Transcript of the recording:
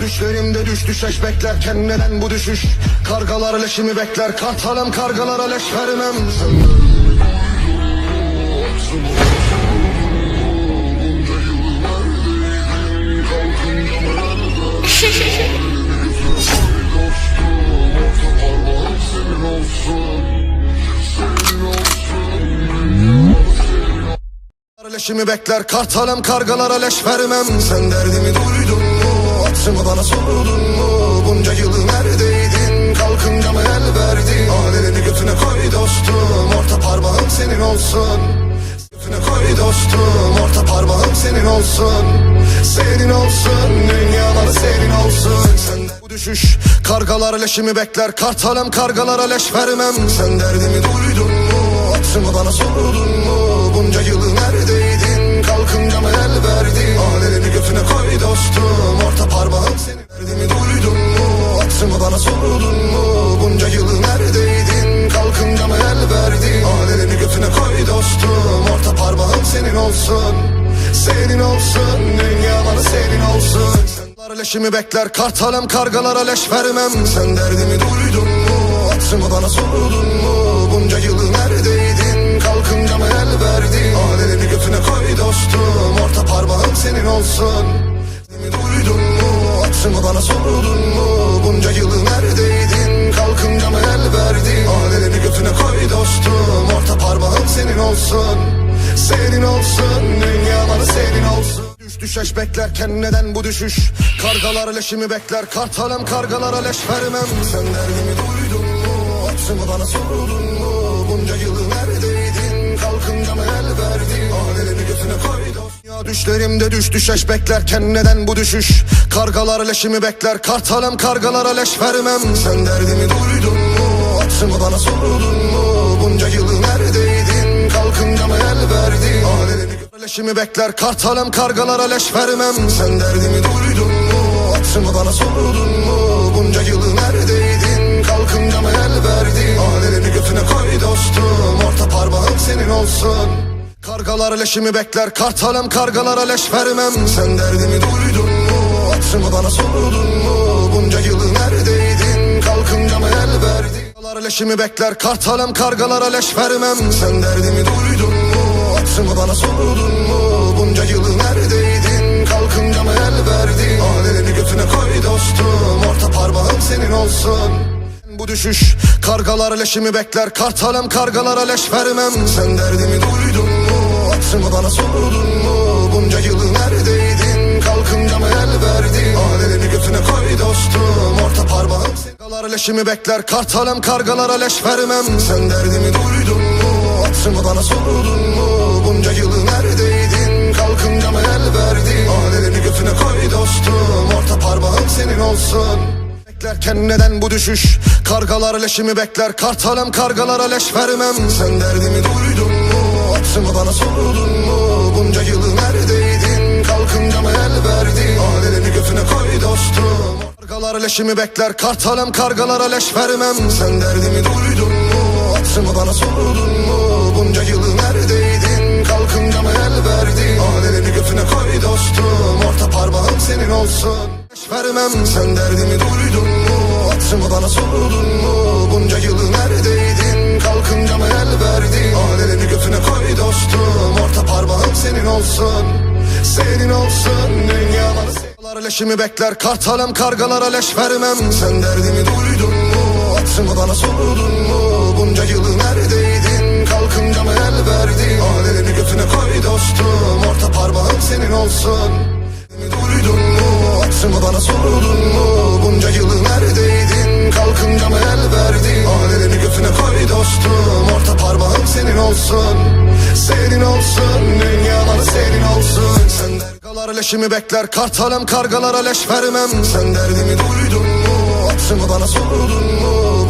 Düşlerimde düş düşeş beklerken neden bu düşüş. Kargalar leşimi bekler kartalım kargalara leş vermem. Leşimi bekler kartalım kargalara leş vermem. Sen derdimi duydun mu aksımı bana sordun mu? Bunca yılı neredeydin? Kalkınca mı el verdin? Al elini götüne koy dostum orta parmağım senin olsun. Götüne koy dostum orta parmağım senin olsun. Senin olsun dünyalar senin olsun. Sen bu düşüş kargalar leşimi bekler. Kartalım kargalara leş vermem. Sen derdimi duydun mu? Aksımı bana sordun mu? Bunca yılı neredeydin bana sordun mu Bunca yılı neredeydin? Kalkınca mı el verdin? Al elini götüne koy dostum orta parmağım senin olsun. Senin olsun dünyalar senin olsun. Sen leşimi bekler kartalım kargalara leş vermem. Sen derdimi duydun mu aksımı bana sordun mu? Bunca yılı neredeydin? Kalkınca mı el verdin? Al elini götüne koy dostum orta parmağım senin olsun mu aksımı bana sordun mu? Bunca yılı neredeydin? Kalkınca mı el verdin? Al elini götüne koy dostum. Orta parmağım senin olsun. Senin olsun. Dünyalar senin olsun. Düş düşeş beklerken neden bu düşüş? Kargalar leşimi bekler. Kartalım kargalara leş vermem. Sen derdimi duydun mu? Aksımı bana sordun mu düşlerimde düş düşeş beklerken neden bu düşüş? Kargalar leşimi bekler kartalım kargalara leş vermem. Sen derdimi duydun mu aksımı bana sordun mu? Bunca yılı neredeydin? Kalkınca mı el verdin? Al elini götüne leşimi bekler kartalım kargalara leş vermem. Sen derdimi duydun mu aksımı bana sordun mu? Bunca yılı neredeydin? Kalkınca mı el verdin? Al elini götüne koy Kargalar leşimi bekler kartalım kargalara leş vermem. Sen derdimi duydun mu aksımı bana sordun mu? Bunca yılı neredeydin? Kalkınca mı el verdin? Kargalar leşimi bekler kartalım kargalara leş vermem. Sen derdimi duydun mu aksımı bana sordun mu? Bunca yılı neredeydin? Kalkınca mı el verdin? Al elini götüne koy dostum orta parmağım senin olsun. Bu düşüş Kargalar leşimi bekler kartalım kargalara leş vermem. Sen derdimi duydun mu aksımı bana sordun mu? Bunca yılı neredeydin? Kalkınca mı el verdin? Al elini götüne koy dostum. Orta parmağım senin Kargalar leşimi bekler. Kartalım kargalara leş vermem. Sen derdimi duydun mu? Aksımı bana sordun mu? Bunca yılı neredeydin? Kalkınca mı el verdin? Al elini götüne koy dostum. Orta parmağım senin olsun. Beklerken neden bu düşüş? Kargalar leşimi bekler. Kartalım kargalara leş vermem. Sen derdimi duydun leşimi bekler. Kartalım kargalara leş vermem. Sen derdimi duydun mu? Aksımı bana sordun mu? Bunca yılı neredeydin? Kalkınca mı el verdin? Al elini götüne koy dostum. Orta parmağım senin olsun. Leş vermem. Sen derdimi duydun mu? Aksımı bana sordun mu? Bunca yılı Kargalar leşimi bekler kartalım kargalara leş vermem. Sen derdimi duydun mu aksımı bana sordun mu? Bunca yılı neredeydin Kargalar leşimi bekler kartalım kargalara leş vermem. Sen derdimi duydun mu aksımı bana sordun mu